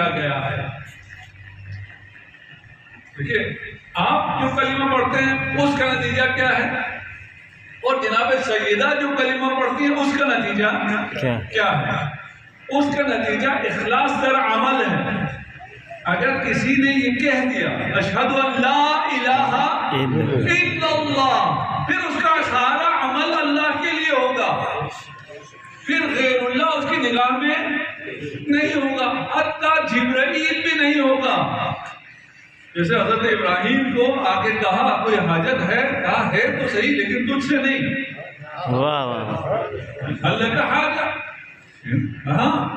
کیا گیا ہے۔ دیکھیے آپ جو کلمہ پڑھتے ہیں اس کا نتیجہ کیا ہے؟ اور جناب سیدہ جو کلمہ پڑھتی ہیں اس کا نتیجہ کیا؟ کیا ہے؟ اس کا نتیجہ اخلاص در عمل ہے۔ اگر کسی نے یہ کہہ دیا اشہد ان لا الہ الا اللہ پھر اس کا سارا عمل اللہ کے لیے ہوگا۔ پھر غیر اللہ اس کی نگاہ میں نہیں ہوگا۔ حتیٰ جبرائیل بھی نہیں ہوگا۔ جیسے حضرت ابراہیم کو آگے کہا کوئی حاجت ہے؟ کہا ہے تو صحیح لیکن تجھ سے نہیں۔ واہ واہ اللہ کا حاجت۔ ہاں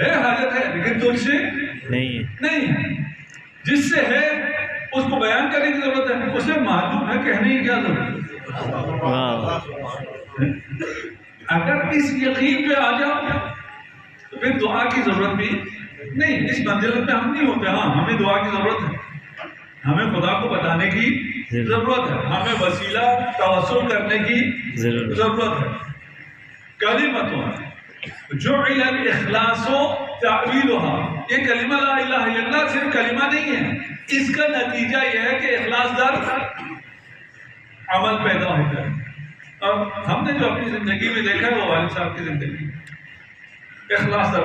ہے حاجت ہے لیکن تجھ سے نہیں۔ نہیں۔ جس سے ہے اس کو بیان کرنے کی ضرورت ہے۔ اسے معلوم ہے کہنے کی کیا ضرورت ہے۔ اگر اس یقین پہ آ جاؤ پھر دعا کی ضرورت بھی نہیں اس منزل پہ ہم نہیں ہوتے ہاں ہمیں دعا کی ضرورت ہے۔ ہمیں خدا کو بتانے کی ضرورت ہے ہمیں وسیلہ توسل کرنے کی ضرور ضرورت ہے۔ کلمتوں جو اخلاص و تعویلها یہ کلمہ لا الہ الا اللہ صرف کلمہ نہیں ہے اس کا نتیجہ یہ ہے کہ اخلاص در عمل پیدا ہوتا ہے۔ اب ہم نے جو اپنی زندگی میں دیکھا ہے وہ والد صاحب کی زندگی۔ اخلاص در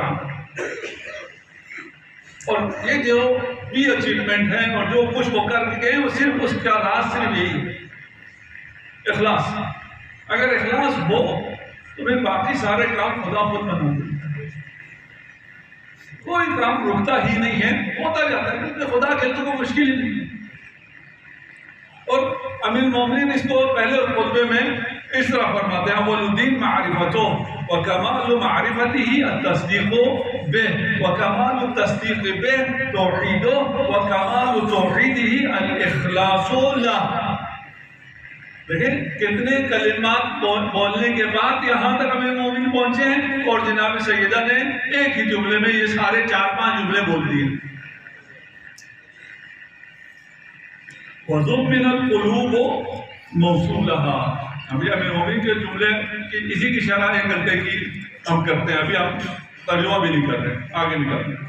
اور یہ جو بھی اچیومنٹ ہے اور جو کچھ وہ کر کے گئے، وہ صرف اس کا راز صرف یہی ہے۔ اخلاص۔ اگر اخلاص ہو، تو پھر باقی سارے کام خدا خود بنا کوئی کام رکتا ہی نہیں ہے، ہوتا جاتا ہے، کیونکہ خدا کے تو کوئی مشکل ہی نہیں۔ ہے اور امیر مومنین اس کو پہلے خطبے میں اس طرح فرماتے ہیں اول الدین معرفتوں وکمال معرفته التصدیق به وکمال التصدیق به توحید وکمال توحیده الاخلاص له۔ دیکھیں کتنے کلمات بولنے کے بعد یہاں تک ہمیں مومن پہنچے ہیں اور جناب سیدہ نے ایک ہی جملے میں یہ سارے چار پانچ جملے بول دیے وَضُمِّنَ الْقُلُوبُ مَوْصُولَهَا ابھی ہمیں مومن کے جملے کی اسی کی شرح ایک گھنٹے کی ہم کرتے ہیں، ابھی ہم ترجمہ بھی نہیں کر رہے، آگے نہیں کر رہے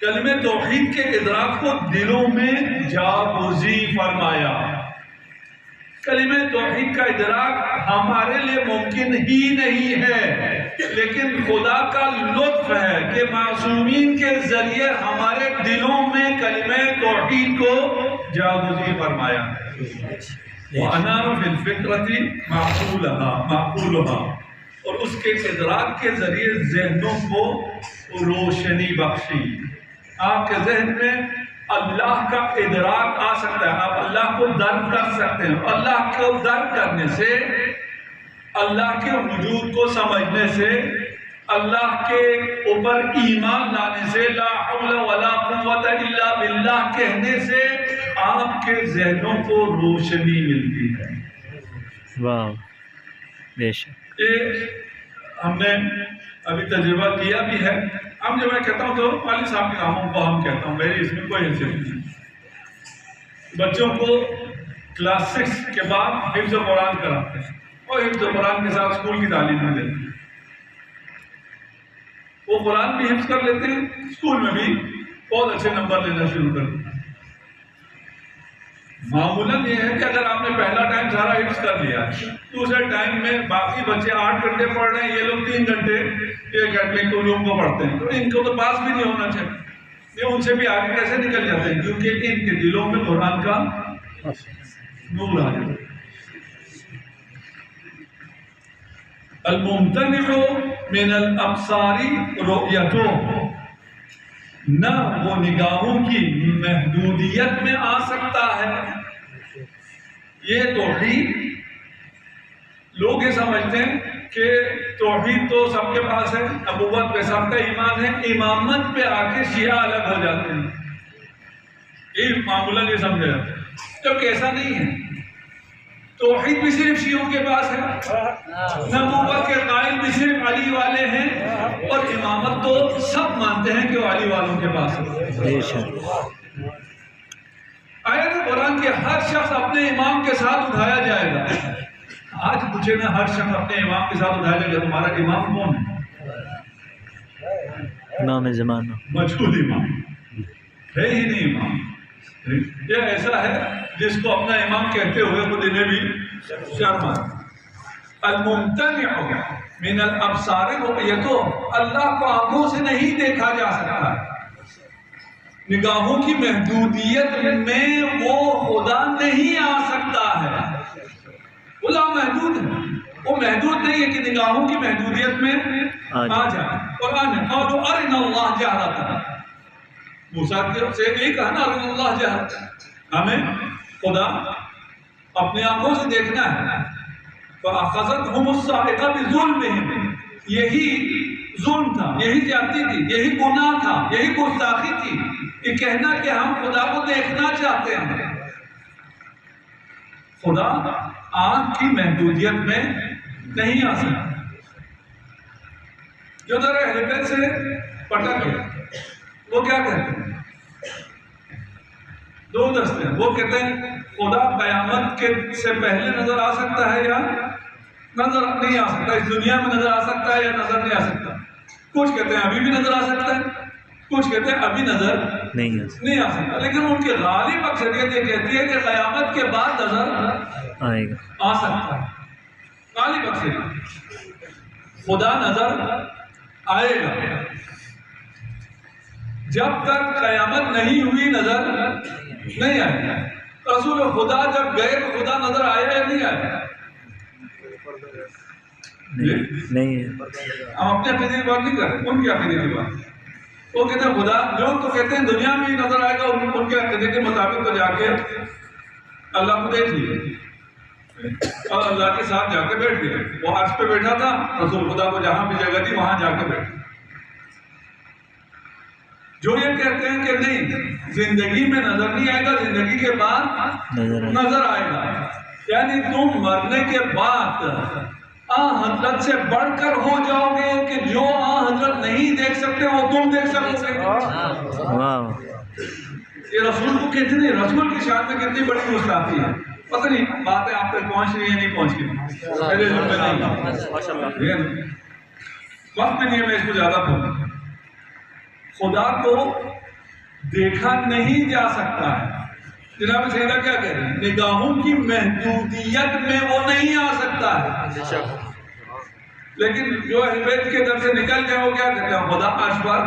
کلمہ توحید کے ادراک کو دلوں میں جاگوزی فرمایا۔ کلمہ توحید کا ادراک ہمارے لیے ممکن ہی نہیں ہے، لیکن خدا کا لطف ہے کہ معصومین کے ذریعے ہمارے دلوں میں کلمہ توحید کو جاگوزی فرمایا۔ وَأَنَارُ فِي الْفِقْرَةِ مَعْقُولَهَا، مَعْقُولُهَا۔ اور اس کے ادراک کے ذریعے ذہنوں کو روشنی بخشی۔ آپ کے ذہن میں اللہ کا ادراک آ سکتا ہے، آپ اللہ کو درد کر سکتے ہیں۔ اللہ کو درد کرنے سے، اللہ کے وجود کو سمجھنے سے، اللہ کے اوپر ایمان لانے سے، لا حول ولا قوت الا باللہ کہنے سے آپ کے ذہنوں کو روشنی ملتی ہے۔ واہ بے شک۔ ہم نے ابھی تجربہ کیا بھی ہے۔ اب جب میں کہتا ہوں تو والد صاحب کے کاموں کو ہم کہتا ہوں میری اس میں کوئی حیثیت نہیں۔ بچوں کو کلاس سکس کے بعد حفظ قرآن کراتے ہیں۔ اور حفظ قرآن کے ساتھ اسکول کی تعلیم میں دیتے ہیں۔ وہ قرآن بھی حفظ کر لیتے ہیں اسکول میں بھی بہت اچھے نمبر لینا شروع کر دیتے ہیں۔ معمولاً یہ ہے کہ اگر آپ نے پہلا ٹائم سارا حفظ کر لیا، دوسرے ٹائم میں باقی بچے آٹھ گھنٹے پڑھ رہے ہیں، یہ لوگ تین گھنٹے ایک اکیڈمک علوم کو پڑھتے ہیں۔ تو ان کو تو پاس بھی نہیں ہونا چاہیے۔ یہ ان سے بھی آگے کیسے نکل جاتے ہیں؟ کیونکہ ان کے دلوں میں قرآن کا نور آ جاتا ہے۔ الممتنع من الابصار رؤیتوں نہ وہ نگاہوں کی محدودیت میں آ سکتا ہے۔ یہ توحید، لوگ یہ سمجھتے ہیں کہ توحید تو سب کے پاس ہے، نبوت پہ سب کا ایمان ہے، امامت پہ آ کے شیعہ الگ ہو جاتے ہیں۔ یہ معمولاً یہ سمجھا جاتا ہے۔ جبکہ ایسا نہیں ہے؟ توحید بھی صرف شیعوں کے پاس ہے، نبوت کے قائل بھی صرف علی والے ہیں، اور امامت تو سب مانتے ہیں کہ وہ علی والوں کے پاس ہے۔ قرآن کے ہر شخص اپنے امام کے ساتھ اٹھایا جائے گا۔ آج پوچھے نا ہر شخص اپنے امام کے ساتھ اٹھایا جائے گا تمہارا امام کون ہے؟ امام زمانہ۔ مجہول امام۔ ہے ہی نہیں امام۔ یہ ایسا ہے جس کو اپنا امام کہتے ہوئے خود انہیں بھی شرم آئے الممتنع من الابصار یہ تو اللہ کو آنکھوں سے نہیں دیکھا جا سکتا۔ نگاہوں کی محدودیت میں وہ خدا نہیں آ سکتا ہے۔ خدا محدود ہے۔ وہ محدود نہیں ہے کہ نگاہوں کی محدودیت میں آ جائے۔ قرآن ہے اور جو ارن اللہ جہرتا موسیٰ کے سے نہیں کہا نا ارن اللہ جہرتا ہمیں خدا اپنے آنکھوں سے دیکھنا ہے۔ فَأَخَذَتْهُمُ الصَّاعِقَةُ بِظُلْمِهِمْ۔ یہی ظلم تھا یہی زیادتی تھی یہی گناہ تھا یہی گستاخی تھی۔ کہ کہنا کہ ہم خدا کو دیکھنا چاہتے ہیں۔ خدا آنکھ کی محدودیت میں نہیں آ سکتا۔ جو ذرا اہل بیت سے پٹک گیا وہ کیا کہتے ہیں؟ دو دستے ہیں۔ وہ کہتے ہیں، خدا قیامت کے سے پہلے نظر آ سکتا ہے یا نظر نہیں آ سکتا؟ اس دنیا میں نظر آ سکتا ہے یا نظر نہیں آ سکتا؟ کچھ کہتے ہیں، ابھی بھی نظر آ سکتا ہے۔ کچھ کہتے ہیں، ابھی نظر نہیں ہے۔ نہیں آ سکتا۔ لیکن ان کی غالب اکثریت یہ کہتی ہے کہ قیامت کے بعد نظر آئے گا۔ آ سکتا ہے۔ غالب اکثریت خدا نظر آئے گا۔ جب تک قیامت نہیں ہوئی نظر نہیں آئے۔ رسول خدا جب گئے تو خدا نظر آیا یا نہیں آیا نہیں نہیں ہم اپنے عقیدے کی بات نہیں کر رہے ان کی عقیدے کی بات۔ وہ کہتے ہیں خدا لوگ تو کہتے ہیں دنیا میں ہی نظر آئے گا ان کے عقیدے کے مطابق تو جا کے اللہ کو دیکھ لیے۔ اور اللہ کے ساتھ جا کے بیٹھ گئے وہ عرش پہ بیٹھا تھا رسول خدا کو جہاں بھی جگہ تھی وہاں جا کے بیٹھ جو یہ کہتے ہیں کہ نہیں زندگی میں نظر نہیں آئے گا زندگی کے بعد نظر آئے گا۔ یعنی تم مرنے کے بعد آ حضرت سے بڑھ کر ہو جاؤ گے کہ جو آ حضرت نہیں دیکھ سکتے وہ تم دیکھ سکو گے واہ۔ یہ رسول کو کتنی رسول کی شان میں کتنی بڑی گستاخی ہے۔ پتہ نہیں باتیں آپ تک پہنچ رہی ہیں نہیں پہنچ رہی ہے؟ وقت میں نہیں ہے میں اس کو زیادہ بولوں۔ خدا کو دیکھا نہیں جا سکتا ہے۔ جناب سیدہ کیا کہہ رہے ہیں؟ نگاہوں کی محدودیت میں وہ نہیں آ ہے لیکن جو اہل بیت کے در سے نکل گئے وہ کیا کہتے ہیں؟ خدا عرش پر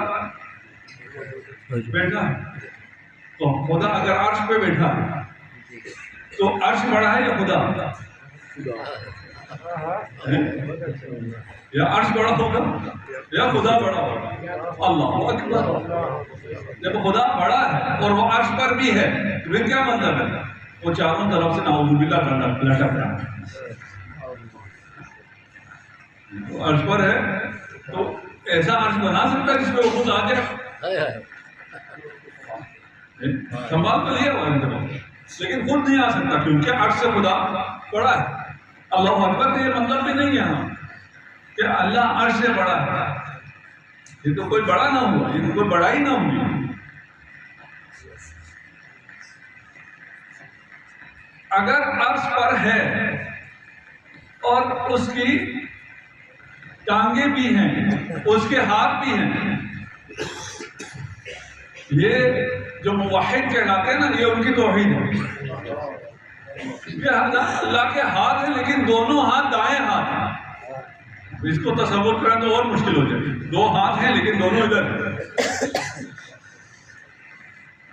بیٹھا ہے۔ تو خدا اگر عرش پہ بیٹھا ہے، تو عرش بڑا ہے یا خدا؟ یا عرش بڑا ہوگا یا خدا بڑا ہوگا؟ اللہ اکبر۔ جب خدا بڑا ہے اور وہ عرش پر بھی ہے۔ تو پھر کیا مطلب ہے؟ وہ چاروں طرف سے نعوذ باللہ کرنا لٹک رہا ہے۔ عرش پر ہے تو ایسا عرش بنا سکتا ہے جس پہ وہ خود آ جائے سنبھال تو لیا ہوا انتظام لیکن خود نہیں آ سکتا کیونکہ عرش سے خدا بڑا ہے۔ اللہ اکبر کا یہ مطلب بھی نہیں ہے ہاں کہ اللہ عرش سے بڑا ہے۔ یہ تو کوئی بڑا نہ ہوا یہ تو کوئی بڑا ہی نہ ہوئی اگر عرش پر ہے اور اس کی ٹانگیں بھی ہیں، اس کے ہاتھ بھی ہیں۔ یہ جو موحد کہلاتے ہیں نا، یہ ان کی توحید ہے۔ کہ اللہ اللہ کے ہاتھ ہیں، لیکن دونوں ہاتھ دائیں ہاتھ ہیں۔ اس کو تصور کریں تو اور مشکل ہو جائے۔ دو ہاتھ ہیں، لیکن دونوں ادھر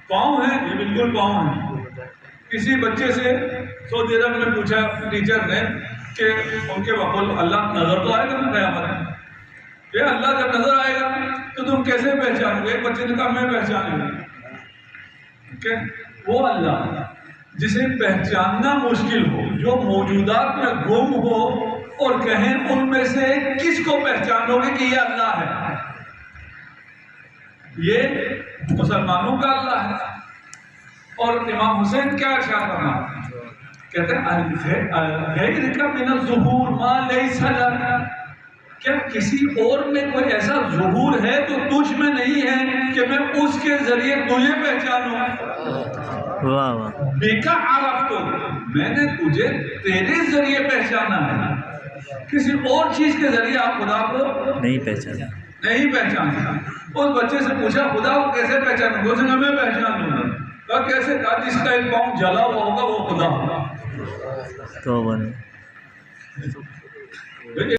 پاؤں ہیں، یہ بالکل پاؤں ہیں۔ کسی بچے سے سو دیر میں نے پوچھا، ٹیچر نے کہ ان کے بقول اللہ نظر تو آئے گا نا قیامت میں؟ کہ اللہ جب نظر آئے گا تو تم کیسے پہچانو گے؟ ایک بچے نے کہا، میں پہچانے گا۔ کہ وہ اللہ جسے پہچاننا مشکل ہو، جو موجودات میں گم ہو اور کہیں ان میں سے کس کو پہچانو گے کہ یہ اللہ ہے؟ یہ مسلمانوں کا اللہ ہے۔ اور امام حسین کیا ارشاد کرنا کہتے ہیں غیر کا من الظہور ما لیس لنا کیا کسی اور میں کوئی ایسا ظہور ہے تو تجھ میں نہیں ہے کہ میں اس کے ذریعے تجھے پہچانوں؟ واہ واہ۔ بیکا عرف تو میں نے تجھے تیرے ذریعے پہچانا ہے۔ کسی اور چیز کے ذریعے آپ خدا کو نہیں پہچانا۔ نہیں پہچان اس بچے سے پوچھا خدا کو کیسے پہچانوں گا اس نے میں پہچان لوں گا کیسے کہا جس کا ایک پاؤں جلا ہوا ہوگا وہ خدا ہوگا۔ تو بنے